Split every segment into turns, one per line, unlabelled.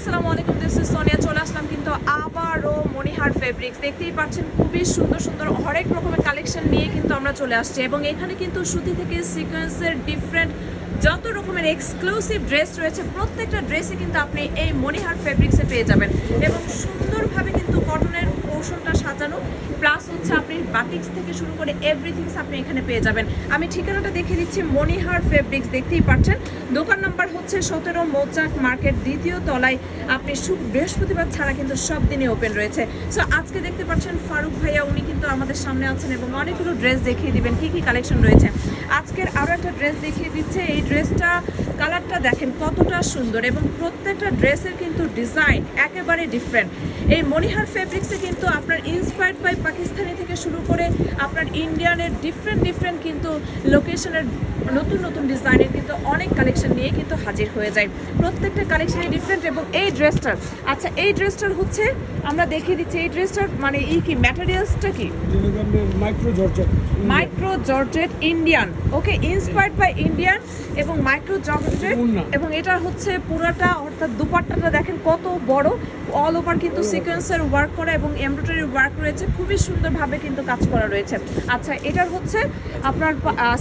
আসসালামু আলাইকুম this is Sonia, চলে আসলাম কিন্তু আবারও মনিহার ফেব্রিক্স দেখতেই পাচ্ছেন, খুবই সুন্দর সুন্দর হরেক রকমের কালেকশন নিয়ে কিন্তু আমরা চলে আসছি এবং এখানে কিন্তু সুতি থেকে সিকোয়েন্সের ডিফারেন্ট যত রকমের এক্সক্লুসিভ ড্রেস রয়েছে, প্রত্যেকটা ড্রেসে কিন্তু আপনি এই মনিহার ফেব্রিক্সে পেয়ে যাবেন। এবং সুন্দরভাবে কিন্তু কটনের পোর্শনটা সাজানো প্লাস হচ্ছে আপনি বাটিক্স থেকে শুরু করে এভরিথিংস আপনি এখানে পেয়ে যাবেন। আমি ঠিকানাটা দেখিয়ে দিচ্ছি মনিহার ফেব্রিক্স দেখতেই পাচ্ছেন। দোকান নাম্বার হচ্ছে সতেরো মৌচাক মার্কেট, দ্বিতীয় তলায়। আপনি শুভ বৃহস্পতিবার ছাড়া কিন্তু সব দিনই ওপেন রয়েছে। সো আজকে দেখতে পাচ্ছেন ফারুক ভাইয়া, উনি কিন্তু আমাদের সামনে আছেন এবং অনেকগুলো ড্রেস দেখিয়ে দিবেন, কি কি কালেকশন রয়েছে। আজকের আরও একটা ড্রেস দেখিয়ে দিচ্ছে, এই ড্রেসটা কালারটা দেখেন কতটা সুন্দর এবং প্রত্যেকটা ড্রেসের কিন্তু ডিজাইন একেবারে ডিফারেন্ট এই মনিহার ফেব্রিক্সে কিন্তু আপনার ইন্সপায়ার্ড বাই পাকিস্তানি থেকে শুরু করে আপনার ইন্ডিয়ানের ডিফারেন্ট ডিফারেন্ট কিন্তু লোকেশনের নতুন নতুন ডিজাইনের কিন্তু অনেক কালেকশন নিয়ে কিন্তু হাজির হয়ে যায়। প্রত্যেকটা কালেকশনই ডিফারেন্ট এবং এই ড্রেসটার আচ্ছা এই ড্রেসটার হচ্ছে আমরা দেখিয়ে দিচ্ছি এই ড্রেসটার মানে ই কি ম্যাটেরিয়ালসটা কি?
Micro georgette
micro georgette Indian okay inspired by Indian এবং মাইক্রো জর্জেট এবং এটা হচ্ছে পুরাটা অর্থাৎ দুপাট্টাটা দেখেন কত বড় অল ওভার কিন্তু সিকোয়েন্সের ওয়ার্ক করা এবং এমব্রয়ডারি ওয়ার্ক রয়েছে খুবই সুন্দরভাবে কিন্তু কাজ করা রয়েছে। আচ্ছা এটার হচ্ছে আপনার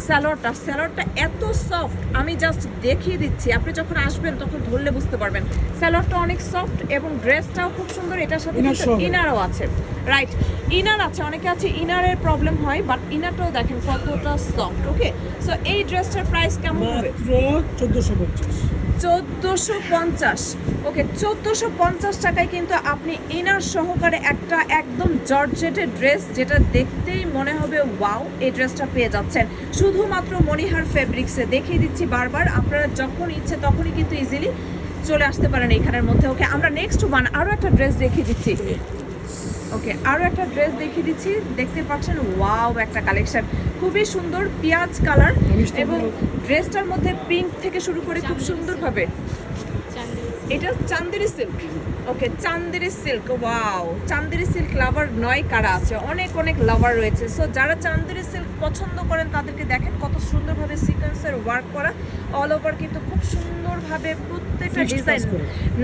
স্যালোয়ারটা স্যালোয়ারটা এত সফট আমি জাস্ট দেখিয়ে দিচ্ছি। আপনি যখন আসবেন তখন ধরলে বুঝতে পারবেন। স্যালোয়ারটা অনেক সফট এবং ড্রেসটাও খুব সুন্দর এটার সাথে। ইনারও আছে। রাইট ইনার আছে অনেকে আছে ইনারের প্রবলেম হয় বাট ইনারটাও দেখেন কতটা সফট ওকে সো এই ড্রেসটার প্রাইস কেমন হবে?
চোদ্দোশো পঞ্চাশ
চোদ্দোশো পঞ্চাশ। ওকে চোদ্দোশো পঞ্চাশ টাকায় কিন্তু আপনি ইনার সহকারে একটা একদম জর্জেটের ড্রেস যেটা দেখতেই মনে হবে ওয়াও এই ড্রেসটা পেয়ে যাচ্ছেন। শুধুমাত্র মনিহার ফেব্রিক্সে দেখিয়ে দিচ্ছি বারবার। আপনারা যখন ইচ্ছে তখনই কিন্তু ইজিলি চলে আসতে পারেন এখানের মধ্যে। ওকে আমরা নেক্সট ওয়ান আরও একটা ড্রেস দেখিয়ে দিচ্ছি। ওকে আরও একটা ড্রেস দেখিয়ে দিচ্ছি। দেখতে পাচ্ছেন ওয়াও একটা কালেকশন খুবই সুন্দর পেঁয়াজ কালার এবং ড্রেসটার মধ্যে পিঙ্ক থেকে শুরু করে খুব সুন্দরভাবে এটা Chanderi silk okay Chanderi silk wow Chanderi silk lover নয় কারা আছে? অনেক অনেক লাভার রয়েছে। সো যারা চান্দেরি সিল্ক পছন্দ করেন তাদেরকে দেখেন কত সুন্দরভাবে সিকোয়েন্সের ওয়ার্ক করা। অল ওভার কিন্তু খুব সুন্দরভাবে প্রত্যেকটা ডিজাইন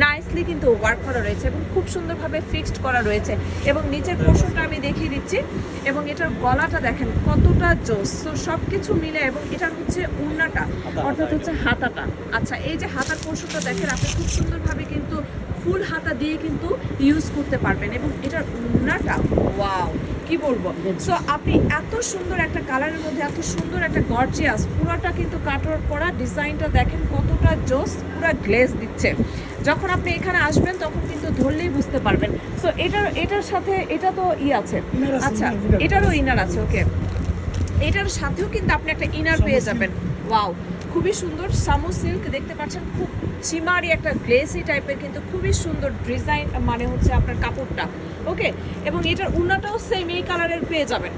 নাইসলি কিন্তু ওয়ার্ক করা রয়েছে এবং খুব সুন্দরভাবে ফিক্সড করা রয়েছে এবং নিচের পোর্শনটা আমি দেখিয়ে দিচ্ছি এবং এটার গলাটা দেখেন কতটা জোস। তো সব কিছু মিলে এবং এটার হচ্ছে উন্নাটা অর্থাৎ হচ্ছে হাতাটা। আচ্ছা এই যে হাতার পোর্শনটা দেখেন আপনি খুব সুন্দরভাবে কিন্তু ফুল হাতা দিয়ে কিন্তু ইউজ করতে পারবেন এবং এটার উন্নাটা ওয়াও কি বলব? সো আপনি এত সুন্দর একটা কালারের মধ্যে এত সুন্দর একটা গর্জিয়াস পুরোটা কিন্তু কাটওয়ার্ক করা ডিজাইনটা দেখেন কতটা জোস পুরো গ্লেজ দিচ্ছে। যখন আপনি এখানে আসবেন তখন কিন্তু ধরলেই বুঝতে পারবেন। সো এটার এটার সাথে এটা তো ই আছে। আচ্ছা। এটারও ইনার আছে ওকে এটার সাথেও কিন্তু আপনি একটা ইনার পেয়ে যাবেন। ওয়াও খুবই সুন্দর সামু সিল্ক দেখতে পাচ্ছেন খুব চিমারি একটা গ্লেসি টাইপের কিন্তু খুবই সুন্দর ডিজাইন মানে হচ্ছে আপনার কাপড়টা ওকে এবং এটার উন্নাটাও সেম এই কালারের পেয়ে যাবেন।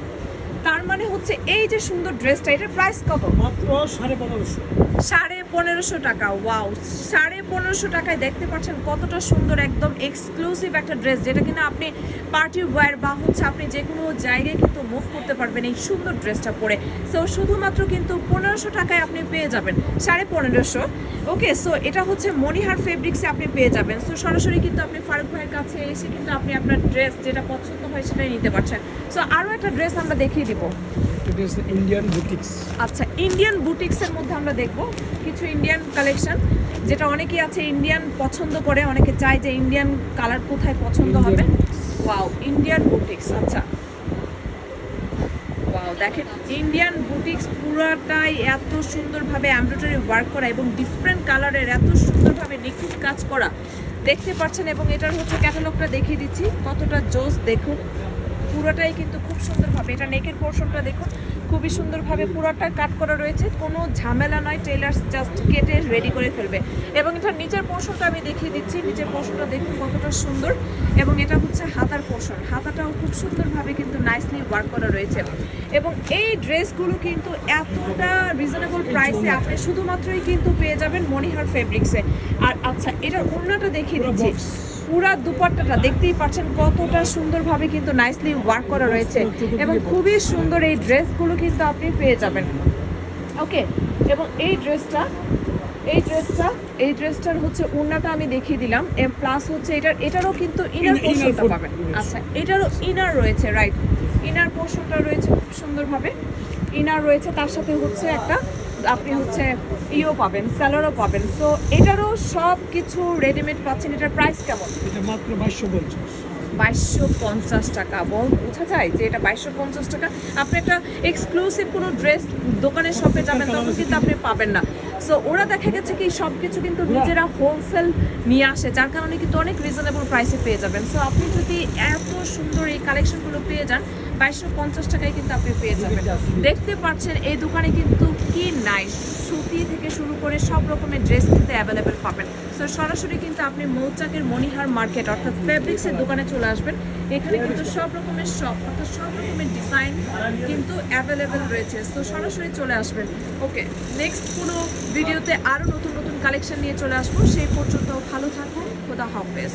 তার মানে হচ্ছে এই যে সুন্দর ড্রেসটা এটার প্রাইস কত?
মাত্র সাড়ে পনেরোশো।
সাড়ে পনেরোশো টাকা ওয়াও সাড়ে পনেরোশো টাকায় দেখতে পাচ্ছেন কতটা সুন্দর একদম এক্সক্লুসিভ একটা ড্রেস যেটা কিনা আপনি পার্টি ওয়্যার বা হচ্ছে আপনি যে কোনো জায়গায় কিন্তু মুভ করতে পারবেন এই সুন্দর ড্রেসটা পরে। সো শুধুমাত্র কিন্তু পনেরোশো টাকায় আপনি পেয়ে যাবেন, সাড়ে পনেরোশো। ওকে সো এটা হচ্ছে মনিহার ফেব্রিক্সে আপনি পেয়ে যাবেন। সো সরাসরি কিন্তু আপনি ফারুক ভাইয়ের কাছে এসে কিন্তু আপনি আপনার ড্রেস যেটা পছন্দ হয় সেটাই নিতে পারছেন। সো আরও একটা ড্রেস আমরা দেখিয়ে দিব।
এটা হচ্ছে ইন্ডিয়ান বুটিক্স
আচ্ছা ইন্ডিয়ান বুটিক্সের মধ্যে আমরা দেখব কিছু ইন্ডিয়ান কালেকশন যেটা অনেকেই আছে ইন্ডিয়ান পছন্দ করে অনেকে চায় যে ইন্ডিয়ান কালার কোথায় পছন্দ হবে। ওয়াও ইন্ডিয়ান বুটিক্স আচ্ছা। ওয়াও দেখেন ইন্ডিয়ান বুটিক্স পুরোটাই এত সুন্দরভাবে এমব্রয়ডারি ওয়ার্ক করা এবং ডিফারেন্ট কালারের এত সুন্দরভাবে নিখুঁত কাজ করা। দেখতে পাচ্ছেন এবং এটার হচ্ছে ক্যাটালগটা দেখিয়ে দিচ্ছি কতটা জোস দেখুন। পুরোটাই কিন্তু খুব সুন্দরভাবে এটা নেকের পোর্শনটা দেখুন খুবই সুন্দরভাবে পুরোটা কাট করা রয়েছে কোনো ঝামেলা নয় টেলার্স জাস্ট কেটে রেডি করে ফেলবে। এবং এটার নিচের পোর্শনটা আমি দেখিয়ে দিচ্ছি নিচের পোর্শনটা দেখুন কতটা সুন্দর এবং এটা হচ্ছে হাতার পোর্শন হাতাটাও খুব সুন্দরভাবে কিন্তু নাইসলি ওয়ার্ক করা রয়েছে। এবং এই ড্রেসগুলো কিন্তু এতটা রিজনেবল প্রাইসে আপনি শুধুমাত্রই কিন্তু পেয়ে যাবেন মনিহার ফেব্রিক্সে আর আচ্ছা এটার ওড়নাটা দেখিয়ে দিচ্ছি। পুরা দুপাট্টাটা দেখতেই পাচ্ছেন কতটা সুন্দরভাবে কিন্তু নাইসলি ওয়ার্ক করা রয়েছে এবং খুবই সুন্দর এই ড্রেসগুলো কিন্তু আপনি পেয়ে যাবেন। ওকে এবং এই ড্রেসটা এই ড্রেসটা এই ড্রেসটার হচ্ছে ওড়নাটা আমি দেখিয়ে দিলাম এম প্লাস হচ্ছে এটার এটারও কিন্তু ইনার পোর্শনটা পাবেন। আচ্ছা এটারও ইনার রয়েছে রাইট ইনার পোর্শনটা রয়েছে খুব সুন্দরভাবে। ইনার রয়েছে তার সাথে হচ্ছে একটা আপনি হচ্ছে ইও পাবেন স্যালারও পাবেন। সো এটারও সব কিছু রেডিমেড পাচ্ছেন এটার প্রাইস কেমন?
এটা মাত্র বাইশশো পঞ্চাশ।
বাইশশো পঞ্চাশ টাকা। বল বোঝা যায় যে এটা বাইশশো পঞ্চাশ টাকা। আপনি একটা এক্সক্লুসিভ কোনো ড্রেস দোকানের শপে যাবেন তখন কিন্তু আপনি পাবেন না। সো ওরা দেখা গেছে কি সব কিছু কিন্তু নিজেরা হোলসেল নিয়ে আসে যার কারণে কিন্তু অনেক রিজনেবল প্রাইসে পেয়ে যাবেন। সো আপনি যদি এত সুন্দর এই কালেকশনগুলো পেয়ে যান বাইশশো পঞ্চাশ টাকায় কিন্তু আপনি পেয়ে যাবেন। দেখতে পাচ্ছেন এই দোকানে কিন্তু কি নাই সুতি থেকে শুরু করে সব রকমের ড্রেস কিন্তু অ্যাভেলেবেল পাবেন। সো সরাসরি কিন্তু আপনি মৌচাকের মনিহার মার্কেট অর্থাৎ ফেব্রিক্সের দোকানে চলে আসবেন। এখানে কিন্তু সব রকমের শপ অর্থাৎ সব রকমের ডিজাইন কিন্তু অ্যাভেলেবেল রয়েছে। সো সরাসরি চলে আসবেন। ওকে নেক্সট কোনো ভিডিওতে আরও নতুন নতুন কালেকশন নিয়ে চলে আসব। সেই পর্যন্ত ভালো থাকুন। খোদা হাফেজ।